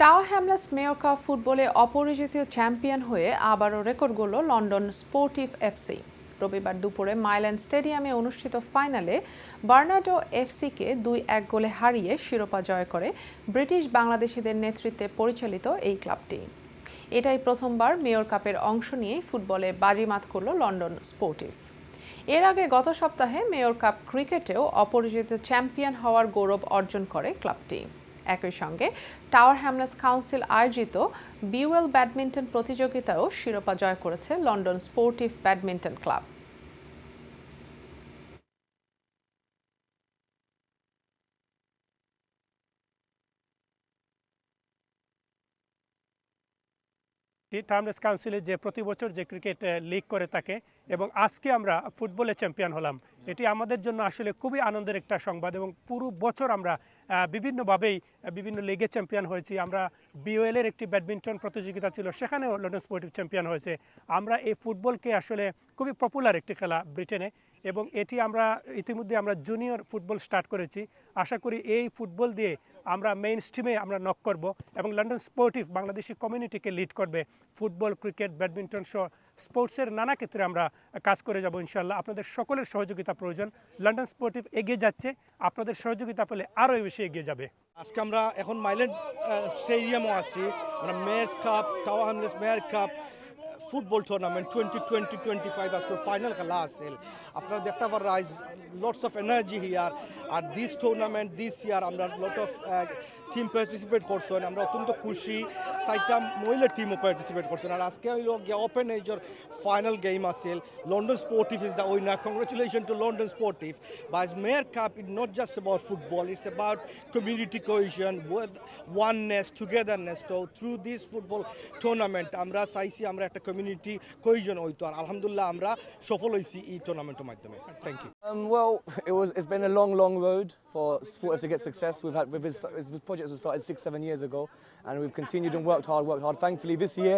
টাও হ্যামলেস mayor cup ফুটবলে অপরিচিত চ্যাম্পিয়ন হয়ে আবারও রেকর্ড গড়ল লন্ডন স্পোর্টিভ এফসি। রবিবার দুপুরে মাইল্যান্ড স্টেডিয়ামে অনুষ্ঠিত ফাইনালে বার্নার্ডো এফসিকে দুই এক গোলে হারিয়ে শিরোপা জয় করে ব্রিটিশ বাংলাদেশিদের নেতৃত্বে পরিচালিত এই ক্লাবটি। এটাই প্রথমবার মেয়র কাপের অংশ নিয়ে ফুটবলে বাজিমাত করল লন্ডন স্পোর্টিভ। এর আগে গত সপ্তাহে মেয়র কাপ ক্রিকেটেও অপরিচিত চ্যাম্পিয়ন হওয়ার গৌরব অর্জন করে ক্লাবটি। একই সঙ্গে। টাওয়ার হ্যামলেস কাউন্সিল আয়োজিত বিওয়েল ব্যাডমিন্টন প্রতিযোগিতায়ও শিরোপা জয় করেছে London sportive badminton club. Tower Hamlets কাউন্সিলে যে প্রতি বছর যে ক্রিকেট লিগ করে থাকে এবং আজকে আমরা ফুটবলে চ্যাম্পিয়ন হলাম। এটি আমাদের জন্য আসলে খুবই আনন্দের একটা সংবাদ এবং পুরো বছর আমরা বিভিন্নভাবেই বিভিন্ন লিগে চ্যাম্পিয়ন হয়েছি। আমরা বিওএল এর একটি ব্যাডমিন্টন প্রতিযোগিতা ছিল, সেখানেও লন্ডন স্পোর্টিভ চ্যাম্পিয়ন হয়েছে। আমরা এই ফুটবলকে আসলে খুবই পপুলার একটি খেলা ব্রিটেনে এবং এটি আমরা ইতিমধ্যে আমরা জুনিয়র ফুটবল স্টার্ট করেছি। আশা করি এই ফুটবল দিয়ে আমরা মেইন স্ট্রিমে আমরা নক করব এবং লন্ডন স্পোর্টিভ বাংলাদেশি কমিউনিটিকে লিড করবে। ফুটবল ক্রিকেট ব্যাডমিন্টন সহ স্পোর্টসের নানা ক্ষেত্রে আমরা কাজ করে যাব ইনশাল্লাহ আপনাদের সকলের সহযোগিতা প্রয়োজন। লন্ডন স্পোর্টিভ এগিয়ে যাচ্ছে। আপনাদের সহযোগিতা পেলে আরও বেশি এগিয়ে যাবে। আজকে আমরা এখন মাইল্যান্ড স্টেডিয়ামও আছি। আমরা mayor's cup tower mayor cup football tournament twenty twenty twenty five আজকে ফাইনাল খেলা আছিল। আপনারা দেখতে পারেন আইজ লটস অফ এনার্জি হিয়ার আর দিস টুর্নামেন্ট দিস ইয়ার আমরা লট অফ টিম পার্টিসিপেট করছেন। আমরা অত্যন্ত খুশি। চারটা মহিলা টিমও পার্টিসিপেট করছেন। আর আজকে হইল গিয়ে ওপেন এজর ফাইনাল গেম আছিল। London sportive is the winner congratulation to London sportive bus mayor cup it not just about football it's about community cohesion, with oneness, togetherness. So through this football tournament, আমরা চাইছি আমরা একটা community cohesion হইতো আর আলহামদুলিল্লাহ আমরা সফল হয়েছি এই টুর্নামেন্টের মাধ্যমে thank you Um, well, it was. It's been a long, long road for Sportive to get success. We've had we've been, this project was started six, seven years ago, and we've continued and worked hard, worked hard. Thankfully, this year,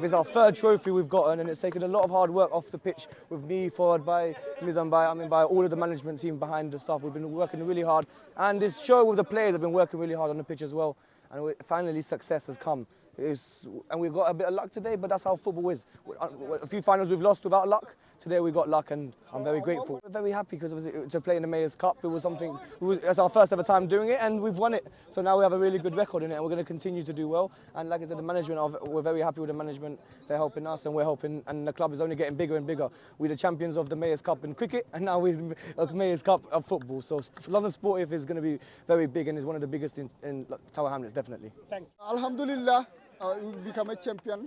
this is our third trophy we've gotten, and it's taken a lot of hard work off the pitch with me, forward by Mizan, by I mean, by all of the management team behind the stuff. We've been working really hard, and it's show with the players have been working really hard on the pitch as well. And we, finally, success has come. It's, and we got a bit of luck today, but that's how football is. Uh, a few finals we've lost without luck. Today we got luck, and I'm very grateful. We're very happy because to play in the Mayor's Cup, it was something. It's our first ever time doing it, and we've won it. So now we have a really good record in it, and we're going to continue to do well. And like I said, the management, are, we're very happy with the management. They're helping us, and we're helping. And the club is only getting bigger and bigger. We're the champions of the Mayor's Cup in cricket, and now we're the Mayor's Cup of football. So London Sportive is going to be very big, and is one of the biggest in, in Tower Hamlets, definitely. Thank you. Alhamdulillah. We become a champion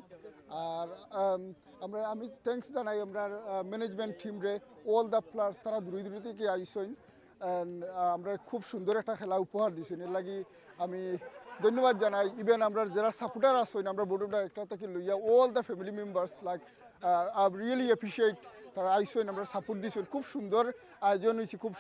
R um, আমরা আমি thanks জানাই আমরা management team রে all the players তারা দূরে দূরে থেকে আইসইন। আমরা খুব সুন্দর একটা খেলা উপহার দিছেন। এর লাগি আমি ধন্যবাদ জানাই। ইভেন আমরা যারা সাপোর্টার আসইন আমরা বোর্ড অফ ডাইরেক্টর থেকে লইয়া all the family members like I really appreciate তারা আইসইন আমরা সাপোর্ট দিছেন। খুব সুন্দর আয়োজন হয়েছে খুব